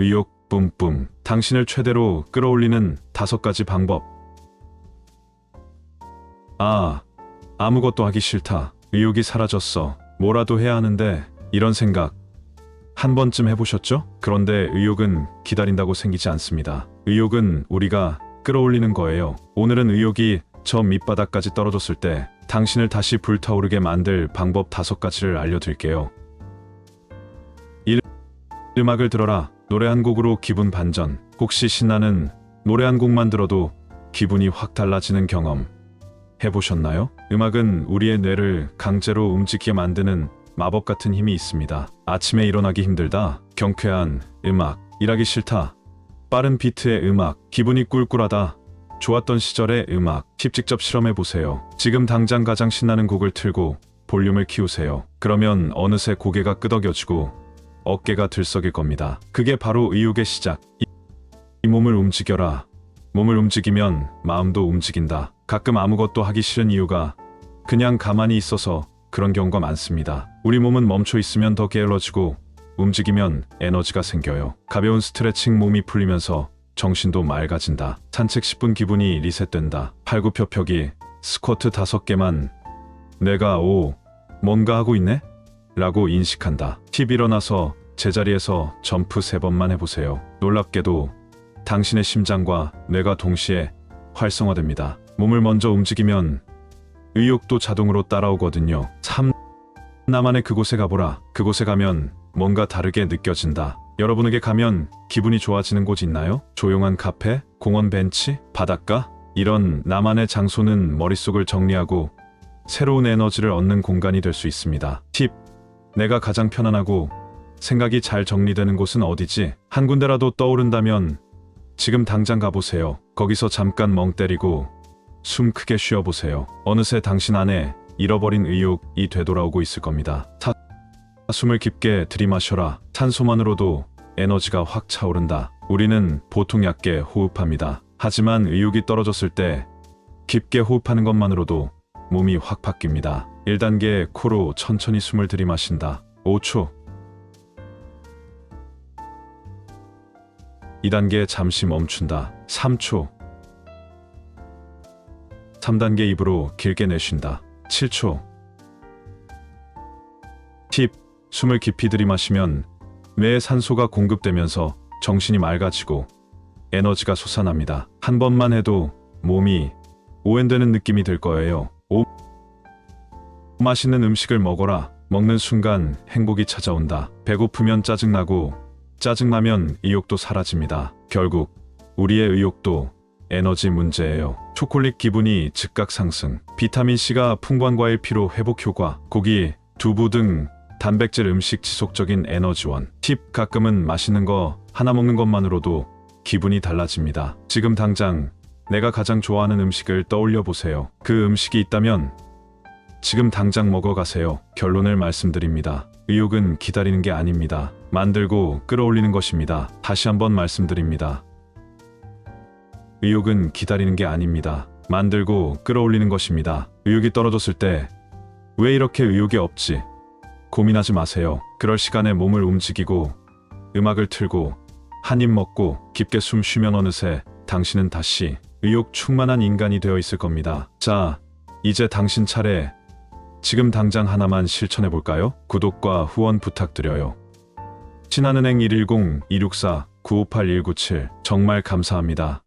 의욕 뿜뿜. 당신을 최대로 끌어올리는 다섯 가지 방법. 아, 아무것도 하기 싫다. 의욕이 사라졌어. 뭐라도 해야 하는데 이런 생각 한 번쯤 해보셨죠? 그런데 의욕은 기다린다고 생기지 않습니다. 의욕은 우리가 끌어올리는 거예요. 오늘은 의욕이 저 밑바닥까지 떨어졌을 때 당신을 다시 불타오르게 만들 방법 다섯 가지를 알려드릴게요. 1. 음악을 들어라. 노래 한 곡으로 기분 반전. 혹시 신나는 노래 한 곡만 들어도 기분이 확 달라지는 경험 해보셨나요? 음악은 우리의 뇌를 강제로 움직이게 만드는 마법 같은 힘이 있습니다. 아침에 일어나기 힘들다. 경쾌한 음악. 일하기 싫다. 빠른 비트의 음악. 기분이 꿀꿀하다. 좋았던 시절의 음악. 팁 직접 실험해 보세요. 지금 당장 가장 신나는 곡을 틀고 볼륨을 키우세요. 그러면 어느새 고개가 끄덕여지고 어깨가 들썩일 겁니다. 그게 바로 의욕의 시작. 이, 이 몸을 움직여라. 몸을 움직이면 마음도 움직인다. 가끔 아무것도 하기 싫은 이유가 그냥 가만히 있어서 그런 경우가 많습니다. 우리 몸은 멈춰 있으면 더 게을러지고 움직이면 에너지가 생겨요. 가벼운 스트레칭 몸이 풀리면서 정신도 맑아진다. 산책 10분 기분이 리셋된다. 팔굽혀펴기, 스쿼트 5개만 내가 오, 뭔가 하고 있네? 라고 인식한다. 팁 일어나서 제자리에서 점프 3번만 해보세요. 놀랍게도 당신의 심장과 뇌가 동시에 활성화됩니다. 몸을 먼저 움직이면 의욕도 자동으로 따라오거든요. 3. 나만의 그곳에 가보라. 그곳에 가면 뭔가 다르게 느껴진다. 여러분에게 가면 기분이 좋아지는 곳 있나요? 조용한 카페, 공원 벤치, 바닷가? 이런 나만의 장소는 머릿속을 정리하고 새로운 에너지를 얻는 공간이 될 수 있습니다. 팁. 내가 가장 편안하고 생각이 잘 정리되는 곳은 어디지? 한 군데라도 떠오른다면 지금 당장 가보세요. 거기서 잠깐 멍 때리고 숨 크게 쉬어보세요. 어느새 당신 안에 잃어버린 의욕이 되돌아오고 있을 겁니다. 타, 숨을 깊게 들이마셔라. 탄소만으로도 에너지가 확 차오른다. 우리는 보통 얕게 호흡합니다. 하지만 의욕이 떨어졌을 때 깊게 호흡하는 것만으로도 몸이 확 바뀝니다. 1단계 코로 천천히 숨을 들이마신다. 5초. 2단계 잠시 멈춘다. 3초. 3단계 입으로 길게 내쉰다. 7초. 팁. 숨을 깊이 들이마시면 뇌에 산소가 공급되면서 정신이 맑아지고 에너지가 솟아납니다. 한 번만 해도 몸이 오염되는 느낌이 들 거예요. 오. 맛있는 음식을 먹어라. 먹는 순간 행복이 찾아온다. 배고프면 짜증나고 짜증나면 의욕도 사라집니다. 결국 우리의 의욕도 에너지 문제예요. 초콜릿 기분이 즉각 상승, 비타민C가 풍부한 과일 피로 회복 효과, 고기, 두부 등 단백질 음식 지속적인 에너지원. 팁 가끔은 맛있는 거 하나 먹는 것만으로도 기분이 달라집니다. 지금 당장 내가 가장 좋아하는 음식을 떠올려 보세요. 그 음식이 있다면 지금 당장 먹어가세요. 결론을 말씀드립니다. 의욕은 기다리는 게 아닙니다. 만들고 끌어올리는 것입니다. 다시 한번 말씀드립니다. 의욕은 기다리는 게 아닙니다. 만들고 끌어올리는 것입니다. 의욕이 떨어졌을 때 왜 이렇게 의욕이 없지? 고민하지 마세요. 그럴 시간에 몸을 움직이고 음악을 틀고 한 입 먹고 깊게 숨 쉬면 어느새 당신은 다시 의욕 충만한 인간이 되어 있을 겁니다. 자, 이제 당신 차례. 지금 당장 하나만 실천해 볼까요? 구독과 후원 부탁드려요. 신한은행 110-264-958-197 정말 감사합니다.